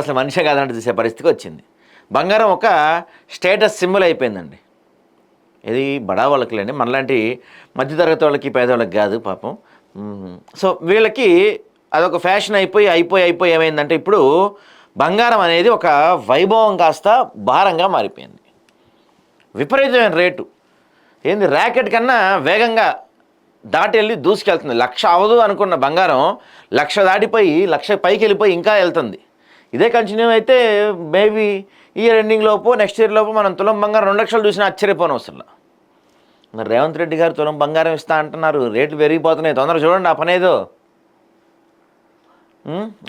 అసలు మనిషే కాదంటే చూసే పరిస్థితికి వచ్చింది. బంగారం ఒక స్టేటస్ సింబల్ అయిపోయిందండి. ఇది బడా వాళ్ళకి లేండి మనలాంటి మధ్యతరగతి వాళ్ళకి పేదవాళ్ళకి కాదు పాపం. సో వీళ్ళకి అదొక ఫ్యాషన్ అయిపోయి అయిపోయి అయిపోయి ఏమైందంటే ఇప్పుడు బంగారం అనేది ఒక వైభవం కాస్త భారంగా మారిపోయింది. విపరీతమైన రేటు. ఏంది ర్యాకెట్ కన్నా వేగంగా దాటి వెళ్ళి దూసుకెళ్తుంది. లక్ష అవదు అనుకున్న బంగారం లక్ష దాటిపోయి లక్ష పైకి వెళ్ళిపోయి ఇంకా వెళ్తుంది. ఇదే కంటిన్యూ అయితే మేబీ ఇయర్ ఎండింగ్ లోపు నెక్స్ట్ ఇయర్ లోపు మనం తులం బంగారం రెండు లక్షలు చూసినా ఆశ్చర్యపోను అసలు మరి రేవంత్ రెడ్డి గారు తులం బంగారం ఇస్తా అంటున్నారు రేట్లు పెరిగిపోతున్నాయి తొందరగా చూడండి ఆ పనేదో.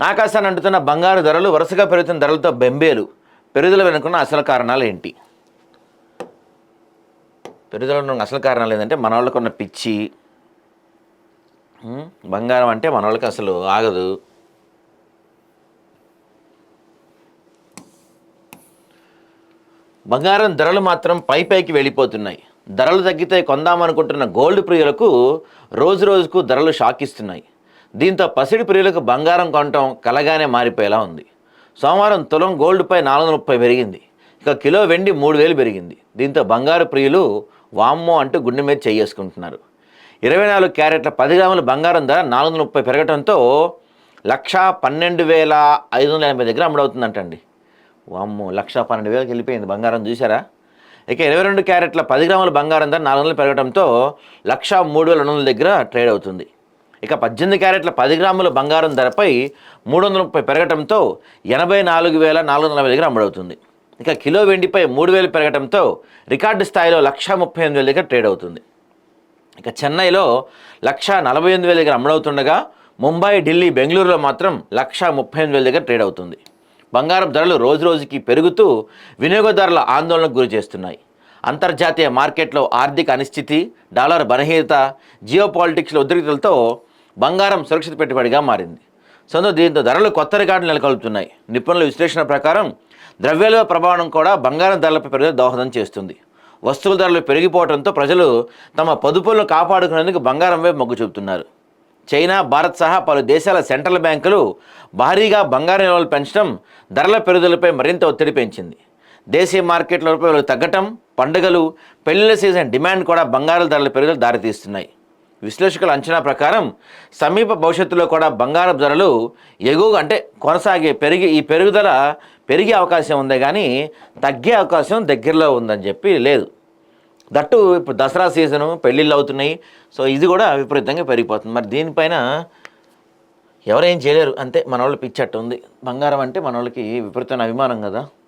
ఆకాశాన్ని అంటుతున్న బంగారు ధరలు వరుసగా పెరుగుతున్న ధరలతో బెంబేలు. పెరుగుదల వెనుకున్న అసలు కారణాలు ఏంటి? పెరుగుదల అసలు కారణాలు ఏంటంటే మన వాళ్ళకున్న పిచ్చి. బంగారం అంటే మన వాళ్ళకి అసలు ఆగదు. బంగారం ధరలు మాత్రం పై పైకి వెళ్ళిపోతున్నాయి. ధరలు తగ్గితే కొందామనుకుంటున్న గోల్డ్ ప్రియులకు రోజు రోజుకు ధరలు షాక్ ఇస్తున్నాయి దీంతో పసిడి ప్రియులకు బంగారం కొనటం కలగానే మారిపోయేలా ఉంది. సోమవారం తులం గోల్డ్పై నాలుగు ముప్పై పెరిగింది. ఇక కిలో వెండి మూడు వేలు పెరిగింది. దీంతో బంగారు ప్రియులు వామ్మో అంటూ గుండె మీద చేసుకుంటున్నారు ఇరవై నాలుగు క్యారెట్ల పది గ్రాముల బంగారం ధర నాలుగు వందల ముప్పై పెరగడంతో లక్షా పన్నెండు వేల ఐదు వందల ఎనభై దగ్గర అమ్ముడవుతుందంటండి వామ్మో లక్ష పన్నెండు వేలకు వెళ్ళిపోయింది బంగారం చూసారా ఇక ఇరవై రెండు క్యారెట్ల పది గ్రాముల బంగారం ధర నాలుగు వందలు పెరగడంతో లక్ష మూడు వేల రెండు వందల దగ్గర ట్రేడ్ అవుతుంది. ఇక పద్దెనిమిది క్యారెట్ల పది గ్రాముల బంగారం ధరపై మూడు వందల ముప్పై పెరగడంతో ఎనభై నాలుగు వేల నాలుగు వందల నలభై దగ్గర అమ్ముడవుతుంది ఇక కిలో వెండిపై మూడు వేలు పెరగడంతో రికార్డు స్థాయిలో లక్ష ముప్పై ఎనిమిది వేల దగ్గర ట్రేడ్ అవుతుంది. ఇక చెన్నైలో లక్ష నలభై ఎనిమిది వేల దగ్గర అమ్ముడవుతుండగా ముంబై ఢిల్లీ బెంగళూరులో మాత్రం లక్ష ముప్పై ఎనిమిది వేల దగ్గర ట్రేడ్ అవుతుంది. బంగారం ధరలు రోజు రోజుకి పెరుగుతూ వినియోగదారుల ఆందోళనకు గురి చేస్తున్నాయి. అంతర్జాతీయ మార్కెట్లో ఆర్థిక అనిశ్చితి డాలర్ బలహీనత జియో పాలిటిక్స్ల ఉద్రిక్తులతో బంగారం సురక్షిత పెట్టుబడిగా మారింది. సొంత దీంతో ధరలు కొత్త రికార్డులు నెలకొల్పుతున్నాయి. నిపుణుల విశ్లేషణ ప్రకారం ద్రవ్యోల్బణ ప్రభావం కూడా బంగారం ధరలపై పెరుగుదల దోహదం చేస్తుంది. వస్తువుల ధరలు పెరిగిపోవడంతో ప్రజలు తమ పొదుపులను కాపాడుకునేందుకు బంగారం వైపు మొగ్గు చూపుతున్నారు. చైనా భారత్ సహా పలు దేశాల సెంట్రల్ బ్యాంకులు భారీగా బంగారు నిల్వలు పెంచడం ధరల పెరుగుదలపై మరింత ఒత్తిడి పెంచింది. దేశీయ మార్కెట్ల రూపాయలు తగ్గటం పండుగలు పెళ్ళిళ్ళ సీజన్ డిమాండ్ కూడా బంగారు ధరల పెరుగుదల దారితీస్తున్నాయి. విశ్లేషకుల అంచనా ప్రకారం సమీప భవిష్యత్తులో కూడా బంగారం ధరలు ఎగువ అంటే కొనసాగే పెరిగి ఈ పెరుగుదల పెరిగే అవకాశం ఉంది కానీ తగ్గే అవకాశం దగ్గరలో ఉందని చెప్పి లేదు. దట్టు ఇప్పుడు దసరా సీజను పెళ్ళిళ్ళు అవుతున్నాయి. సో ఇది కూడా విపరీతంగా పెరిగిపోతుంది. మరి దీనిపైన ఎవరేం చేయలేరు. అంతే మన వాళ్ళు పిచ్చట్టు ఉంది బంగారం అంటే మన వాళ్ళకి విపరీతమైన అభిమానం కదా.